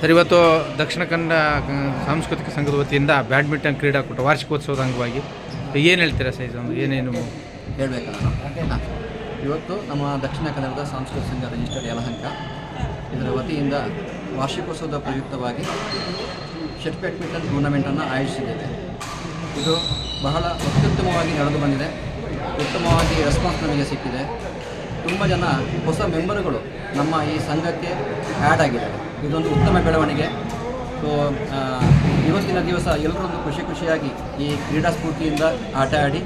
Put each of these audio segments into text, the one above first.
Sir, ಇವತ್ತು ದಕ್ಷಿಣ ಕನ್ನಡ ಸಾಂಸ್ಕೃತಿಕ ಸಂಘದ ವತಿಯಿಂದ ಬ್ಯಾಡ್ಮಿಂಟನ್ ಕ್ರೀಡಾಕೂಟ ವಾರ್ಷಿಕೋತ್ಸವದ ಅಂಗವಾಗಿ. ಏನು ಹೇಳ್ತೀರಾ ಸರ್ ಒಂದು ಏನೇನು? ಹೇಳಬೇಕಲ್ಲ ಇವತ್ತು ನಮ್ಮ ದಕ್ಷಿಣ ಕನ್ನಡದ ಸಾಂಸ್ಕೃತಿಕ ಸಂಘ ರಿಜಿಸ್ಟರ್ಡ್ ಯಲಹಂಕ. ಇದರ ವತಿಯಿಂದ ವಾರ್ಷಿಕೋತ್ಸವದ ಪ್ರಯುಕ್ತವಾಗಿ ಶೆಟ್ ಬ್ಯಾಡ್ಮಿಂಟನ್ ಟೂರ್ನಮೆಂಟನ್ನು ಆಯೋಜಿಸಿದ್ದೇವೆ. ಇದು ಬಹಳ ಅತ್ಯುತ್ತಮವಾಗಿ ನಡೆದು ಬಂದಿದೆ. ಉತ್ತಮವಾಗಿ ರೆಸ್ಪಾನ್ಸ್ ನಮಗೆ ಸಿಕ್ಕಿದೆ. ತುಂಬ ಜನ ಹೊಸ ಮೆಂಬರ್ಗಳು ನಮ್ಮ ಈ ಸಂಘಕ್ಕೆ ಆ್ಯಡ್ ಆಗಿದ್ದಾರೆ. ಇದೊಂದು ಉತ್ತಮ ಬೆಳವಣಿಗೆ. ಸೊ ಇವತ್ತಿನ ದಿವಸ ಎಲ್ಲರೊಂದು ಖುಷಿ ಖುಷಿಯಾಗಿ ಈ ಕ್ರೀಡಾ ಸ್ಫೂರ್ತಿಯಿಂದ ಆಟ ಆಡಿ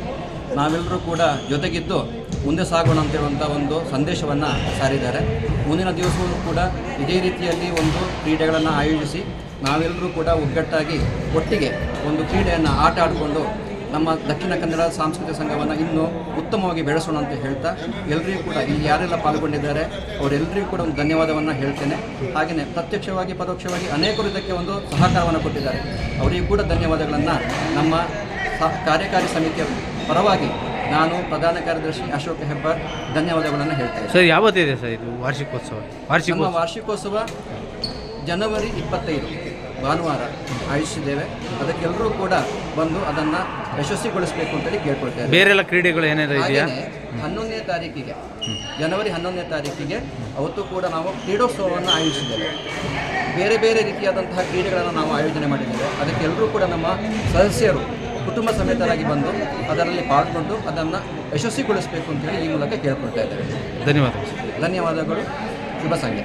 ನಾವೆಲ್ಲರೂ ಕೂಡ ಜೊತೆಗಿದ್ದು ಮುಂದೆ ಸಾಗೋಣ ಅಂತೇಳುವಂಥ ಒಂದು ಸಂದೇಶವನ್ನು ಸಾರಿದ್ದಾರೆ. ಮುಂದಿನ ದಿವಸವೂ ಕೂಡ ಇದೇ ರೀತಿಯಲ್ಲಿ ಒಂದು ಕ್ರೀಡೆಗಳನ್ನು ಆಯೋಜಿಸಿ ನಾವೆಲ್ಲರೂ ಕೂಡ ಒಗ್ಗಟ್ಟಾಗಿ ಒಟ್ಟಿಗೆ ಒಂದು ಕ್ರೀಡೆಯನ್ನು ಆಟ ಆಡಿಕೊಂಡು ನಮ್ಮ ದಕ್ಷಿಣ ಕನ್ನಡ ಸಾಂಸ್ಕೃತಿಕ ಸಂಘವನ್ನು ಇನ್ನೂ ಉತ್ತಮವಾಗಿ ಬೆಳೆಸೋಣ ಅಂತ ಹೇಳ್ತಾ ಎಲ್ಲರಿಗೂ ಕೂಡ ಇಲ್ಲಿ ಯಾರೆಲ್ಲ ಪಾಲ್ಗೊಂಡಿದ್ದಾರೆ ಅವರೆಲ್ಲರಿಗೂ ಕೂಡ ಒಂದು ಧನ್ಯವಾದವನ್ನು ಹೇಳ್ತೇನೆ. ಹಾಗೆಯೇ ಪ್ರತ್ಯಕ್ಷವಾಗಿ ಪರೋಕ್ಷವಾಗಿ ಅನೇಕರು ಇದಕ್ಕೆ ಒಂದು ಸಹಕಾರವನ್ನು ಕೊಟ್ಟಿದ್ದಾರೆ. ಅವರಿಗೂ ಕೂಡ ಧನ್ಯವಾದಗಳನ್ನು ನಮ್ಮ ಕಾರ್ಯಕಾರಿ ಸಮಿತಿಯ ಪರವಾಗಿ ನಾನು ಪ್ರಧಾನ ಕಾರ್ಯದರ್ಶಿ ಅಶೋಕ್ ಹೆಬ್ಬಾರ್ ಧನ್ಯವಾದಗಳನ್ನು ಹೇಳ್ತೇನೆ. ಸರ್ ಯಾವತ್ತಿದೆ ಸರ್ ಇದು ವಾರ್ಷಿಕೋತ್ಸವ? ವಾರ್ಷಿಕ ವಾರ್ಷಿಕೋತ್ಸವ ಜನವರಿ ಇಪ್ಪತ್ತೈದು. ಭಾನುವಾರ ಆಯೋಜಿಸಿದ್ದೇವೆ. ಅದಕ್ಕೆಲ್ಲರೂ ಕೂಡ ಬಂದು ಅದನ್ನು ಯಶಸ್ವಿಗೊಳಿಸಬೇಕು ಅಂತೇಳಿ ಕೇಳ್ಕೊಳ್ತೇವೆ ಬೇರೆಲ್ಲ ಕ್ರೀಡೆಗಳು ಏನಾದ್ರು ಇದೆಯಾ? ಹಾಗೆಯೇ ಹನ್ನೊಂದನೇ ತಾರೀಕಿಗೆ ಜನವರಿ ಹನ್ನೊಂದನೇ ತಾರೀಕಿಗೆ ಅವತ್ತು ಕೂಡ ನಾವು ಕ್ರೀಡೋತ್ಸವವನ್ನು ಆಯೋಜಿಸಿದ್ದೇವೆ. ಬೇರೆ ಬೇರೆ ರೀತಿಯಾದಂತಹ ಕ್ರೀಡೆಗಳನ್ನು ನಾವು ಆಯೋಜನೆ ಮಾಡಿದ್ದೇವೆ. ಅದಕ್ಕೆ ಎಲ್ಲರೂ ಕೂಡ ನಮ್ಮ ಸದಸ್ಯರು ಕುಟುಂಬ ಸಮೇತರಾಗಿ ಬಂದು ಅದರಲ್ಲಿ ಪಾಲ್ಗೊಂಡು ಅದನ್ನು ಯಶಸ್ವಿಗೊಳಿಸಬೇಕು ಅಂತೇಳಿ ಈ ಮೂಲಕ ಕೇಳ್ಕೊಳ್ತಾ ಇದ್ದೇವೆ. ಧನ್ಯವಾದಗಳು. ಧನ್ಯವಾದಗಳು. ಶುಭ ಸಂಖ್ಯೆ